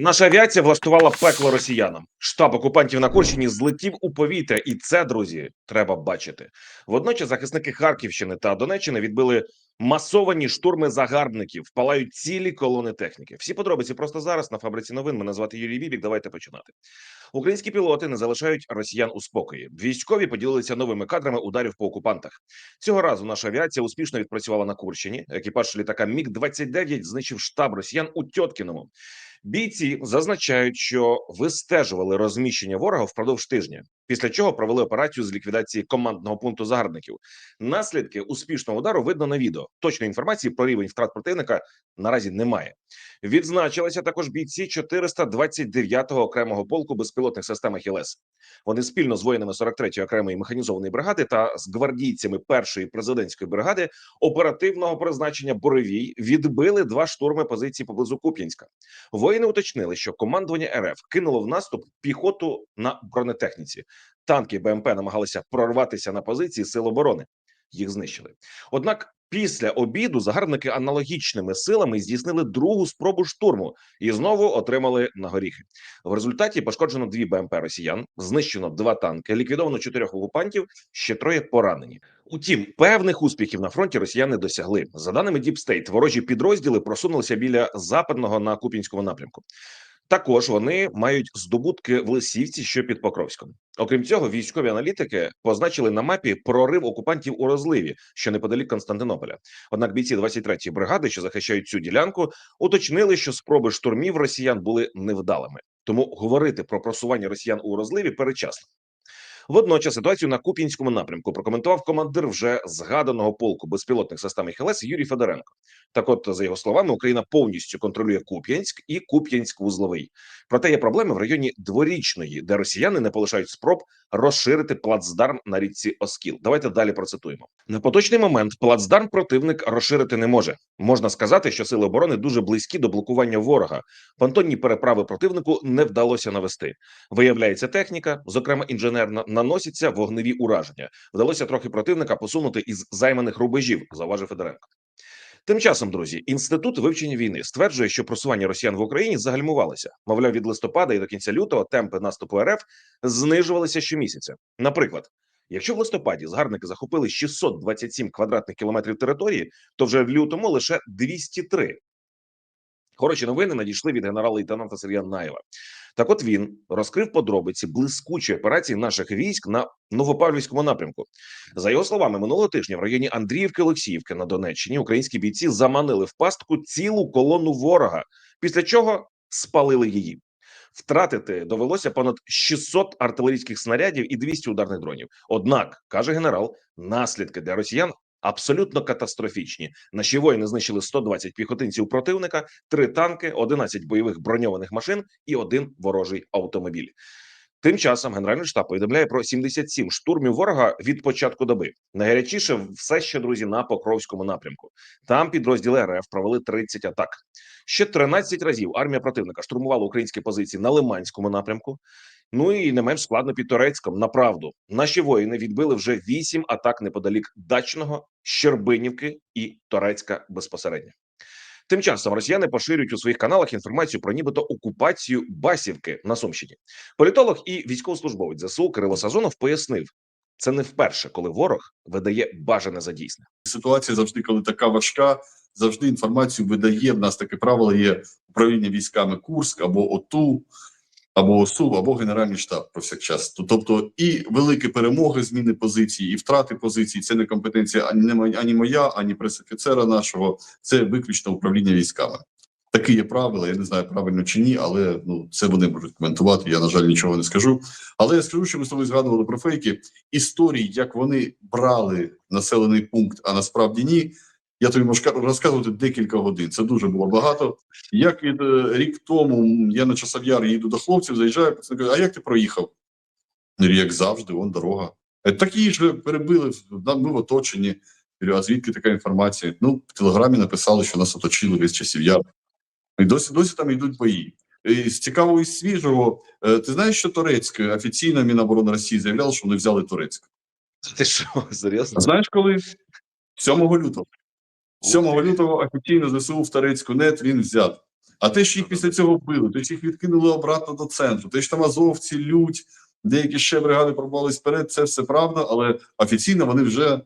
Наша авіація влаштувала пекло росіянам. Штаб окупантів на Курщині злетів у повітря, і це, друзі, треба бачити. Водночас захисники Харківщини та Донеччини відбили масовані штурми загарбників, палають цілі колони техніки. Всі подробиці просто зараз на фабриці новин. Мене звати Юрій Бібік. Давайте починати. Українські пілоти не залишають росіян у спокої. Військові поділилися новими кадрами ударів по окупантах. Цього разу наша авіація успішно відпрацювала на Курщині. Екіпаж літака Міг 29 знищив штаб росіян у Тьоткіному. Бійці зазначають, що вистежували розміщення ворога впродовж тижня, після чого провели операцію з ліквідації командного пункту загарбників. Наслідки успішного удару видно на відео. Точної інформації про рівень втрат противника наразі немає. Відзначилися також бійці 429-го окремого полку безпілотних систем «Хілес». Вони спільно з воїнами 43-ї окремої механізованої бригади та з гвардійцями першої президентської бригади оперативного призначення Боровій відбили два штурми позицій поблизу Куп'янська. Воїни уточнили, що командування РФ кинуло в наступ піхоту на бронетехніці. Танки БМП намагалися прорватися на позиції сил оборони. Їх знищили. Однак після обіду загарбники аналогічними силами здійснили другу спробу штурму і знову отримали на горіхи. В результаті пошкоджено дві БМП росіян, знищено два танки, ліквідовано чотирьох окупантів, ще троє поранені. Утім, певних успіхів на фронті росіяни досягли. За даними State, ворожі підрозділи просунулися біля западного на Купінському напрямку. Також вони мають здобутки в Лисівці, що під Покровськом. Окрім цього, військові аналітики позначили на мапі прорив окупантів у розливі, що неподалік Константинополя. Однак бійці 23-ї бригади, що захищають цю ділянку, уточнили, що спроби штурмів росіян були невдалими. Тому говорити про просування росіян у розливі перечасно. Водночас ситуацію на Куп'янському напрямку прокоментував командир вже згаданого полку безпілотних систем «Хелес» Юрій Федоренко. Так, от за його словами, Україна повністю контролює Куп'янськ і Куп'янськ-Вузловий. Проте є проблеми в районі дворічної, де росіяни не полишають спроб розширити плацдарм на річці Оскіл. Давайте далі процитуємо. На поточний момент плацдарм противник розширити не може. Можна сказати, що сили оборони дуже близькі до блокування ворога. Понтонні переправи противнику не вдалося навести. Виявляється, техніка, зокрема інженерна, наносяться вогневі ураження. Вдалося трохи противника посунути із займаних рубежів, зауважив Федоренко. Тим часом, друзі, інститут вивчення війни стверджує, що просування росіян в Україні загальмувалося. Мовляв, від листопада і до кінця лютого темпи наступу РФ знижувалися щомісяця. Наприклад, якщо в листопаді згарбники захопили 627 квадратних кілометрів території, то вже в лютому лише 203. Хороші новини надійшли від генерала-лейтенанта Сергія Наєва. Так, от він розкрив подробиці блискучої операції наших військ на Новопавлівському напрямку. За його словами, минулого тижня в районі Андріївки Олексіївки на Донеччині українські бійці заманили в пастку цілу колону ворога, після чого спалили її. Втратити довелося понад 600 артилерійських снарядів і 200 ударних дронів. Однак каже генерал, наслідки для росіян абсолютно катастрофічні. Наші воїни знищили 120 піхотинців противника, три танки, 11 бойових броньованих машин і один ворожий автомобіль. Тим часом Генеральний штаб повідомляє про 77 штурмів ворога від початку доби. Найгарячіше все ще друзі на Покровському напрямку. Там підрозділи РФ провели 30 атак. Ще 13 разів армія противника штурмувала українські позиції на Лиманському напрямку. Ну і не менш складно під Торецьком. Направду наші воїни відбили вже 8 атак неподалік Дачного, Щербинівки і Торецька безпосередньо. Тим часом росіяни поширюють у своїх каналах інформацію про нібито окупацію Басівки на Сумщині. Політолог і військовослужбовець ЗСУ Кирило Сазонов пояснив, це не вперше, коли ворог видає бажане за дійсне. ситуація завжди, коли така важка, завжди інформацію видає. В нас таке правило є управління військами Курськ або ОТУ, або ОСУ, або Генеральний штаб повсякчас. Тобто, і великі перемоги, зміни позиції, і втрати позицій це не компетенція ані ані моя, ані пресофіцера нашого. Це виключно управління військами. Такі є правила. Я не знаю правильно чи ні, але ну це вони можуть коментувати. Я на жаль нічого не скажу. Але я скажу, що ми з тобою згадували про фейки історії, як вони брали населений пункт, а насправді ні. Я тобі можу розказувати декілька годин. Це дуже було багато. Як від е, рік тому я на часов яр їду до хлопців, заїжджаю, пацани кажуть, а як ти проїхав? Як завжди, вон дорога. «Е, Такі ж перебили, ми в оточенні. А звідки така інформація? Ну, в телеграмі написали, що нас оточили весь часів яр. І досі досі там йдуть бої. І з цікавого і свіжого, е, ти знаєш, що Турецьк офіційно Міноборони Росії заявляла, що вони взяли Турецьк. Ти що, серйозно? Знаєш коли? 7 лютого. 7 лютого офіційно ЗСУ в Турецьку нет він взят. А те, що їх після цього вбили, те, що їх відкинули обратно до центру, те, що там азовці, лють, деякі ще бригади пробувались вперед, це все правда, але офіційно вони вже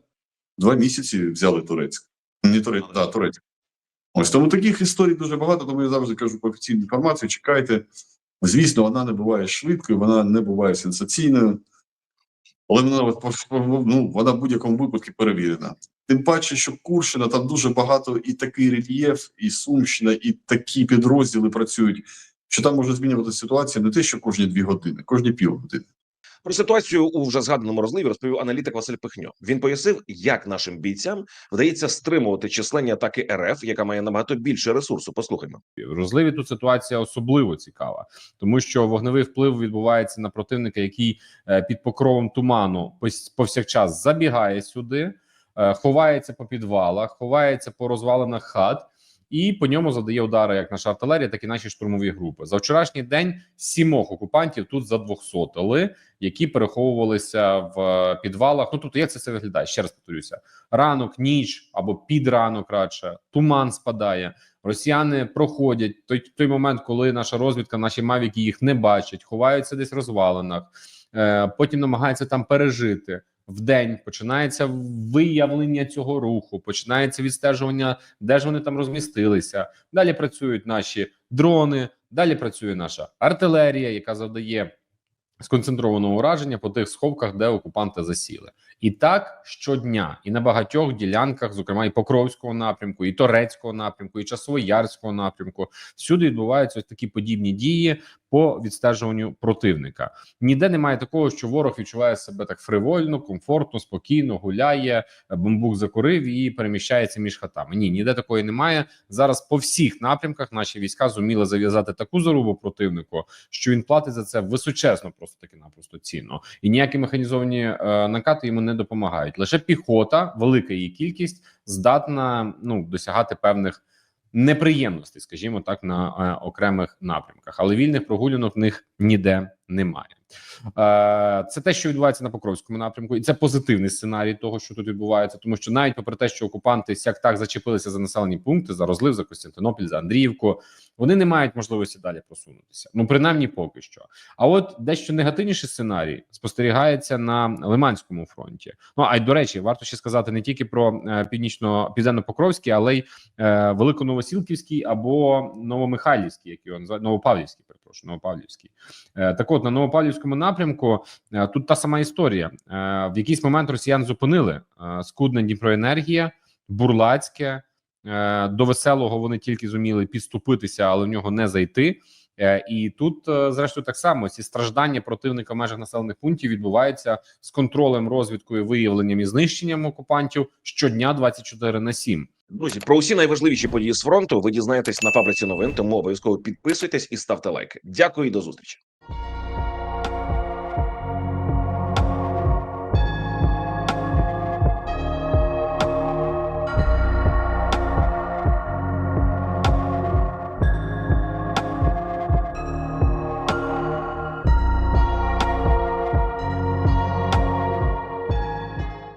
два місяці взяли Турецьк. Не Турецьк, да, Турецьк. Ось тому таких історій дуже багато, тому я завжди кажу по офіційній інформації, чекайте. Звісно, вона не буває швидкою, вона не буває сенсаційною, але вона, ну, вона в будь-якому випадку перевірена. Тим паче, що Курщина там дуже багато і такий рельєф, і Сумщина, і такі підрозділи працюють, що там може змінюватися ситуація не те, що кожні дві години, кожні півгодини. Про ситуацію у вже згаданому розливі розповів аналітик Василь Пихньо. Він пояснив, як нашим бійцям вдається стримувати численні атаки РФ, яка має набагато більше ресурсу. Послухаймо. В розливі тут ситуація особливо цікава, тому що вогневий вплив відбувається на противника, який е, під покровом туману повсякчас забігає сюди, ховається по підвалах, ховається по розвалинах хат. І по ньому завдає удари як наша артилерія, так і наші штурмові групи. За вчорашній день сімох окупантів тут задвохсотили, які переховувалися в е, підвалах. Ну тобто, як це все виглядає? Ще раз повторюся: ранок, ніч або підранок радше, туман спадає. Росіяни проходять той, той момент, коли наша розвідка, наші мавіки їх не бачать, ховаються десь в розвалинах, е, потім намагаються там пережити. В день починається виявлення цього руху, починається відстежування, де ж вони там розмістилися. Далі працюють наші дрони, далі працює наша артилерія, яка завдає сконцентрованого ураження по тих сховках, де окупанти засіли. І так щодня, і на багатьох ділянках, зокрема і Покровського напрямку, і Торецького напрямку, і Часовоярського напрямку, всюди відбуваються ось такі подібні дії по відстежуванню противника. Ніде немає такого, що ворог відчуває себе так фривольно, комфортно, спокійно, гуляє, бамбук закурив і переміщається між хатами. Ні, ніде такої немає. Зараз по всіх напрямках наші війська зуміли зав'язати таку зарубу противнику, що він платить за це височезно, просто таки напросто цінно. І ніякі механізовані е, накати йому не допомагають. Лише піхота, велика її кількість, здатна ну досягати певних неприємностей, скажімо так, на е, окремих напрямках, але вільних прогулянок в них ніде немає. Е, це те, що відбувається на Покровському напрямку, і це позитивний сценарій того, що тут відбувається, тому що навіть попри те, що окупанти сяк так зачепилися за населені пункти, за розлив, за Костянтинопіль, за Андріївку, вони не мають можливості далі просунутися. Ну принаймні поки що. А от дещо негативніший сценарій спостерігається на Лиманському фронті. Ну а й до речі, варто ще сказати не тільки про е, північно південно-покровський, але й е, Великоновосілківський або Новомихайлівський, як його Новопавлівський, перепрошую, Новопавлівський. Е, так от на Новопавлівському напрямку е, тут та сама історія. Е, в якийсь момент росіян зупинили е, скудна Дніпроенергія, Бурлацьке. До веселого вони тільки зуміли підступитися, але в нього не зайти. І тут, зрештою, так само ці страждання противника в межах населених пунктів відбуваються з контролем, розвідкою, виявленням і знищенням окупантів щодня 24 на 7. Друзі, про усі найважливіші події з фронту ви дізнаєтесь на фабриці новин. Тому обов'язково підписуйтесь і ставте лайки. Дякую і до зустрічі.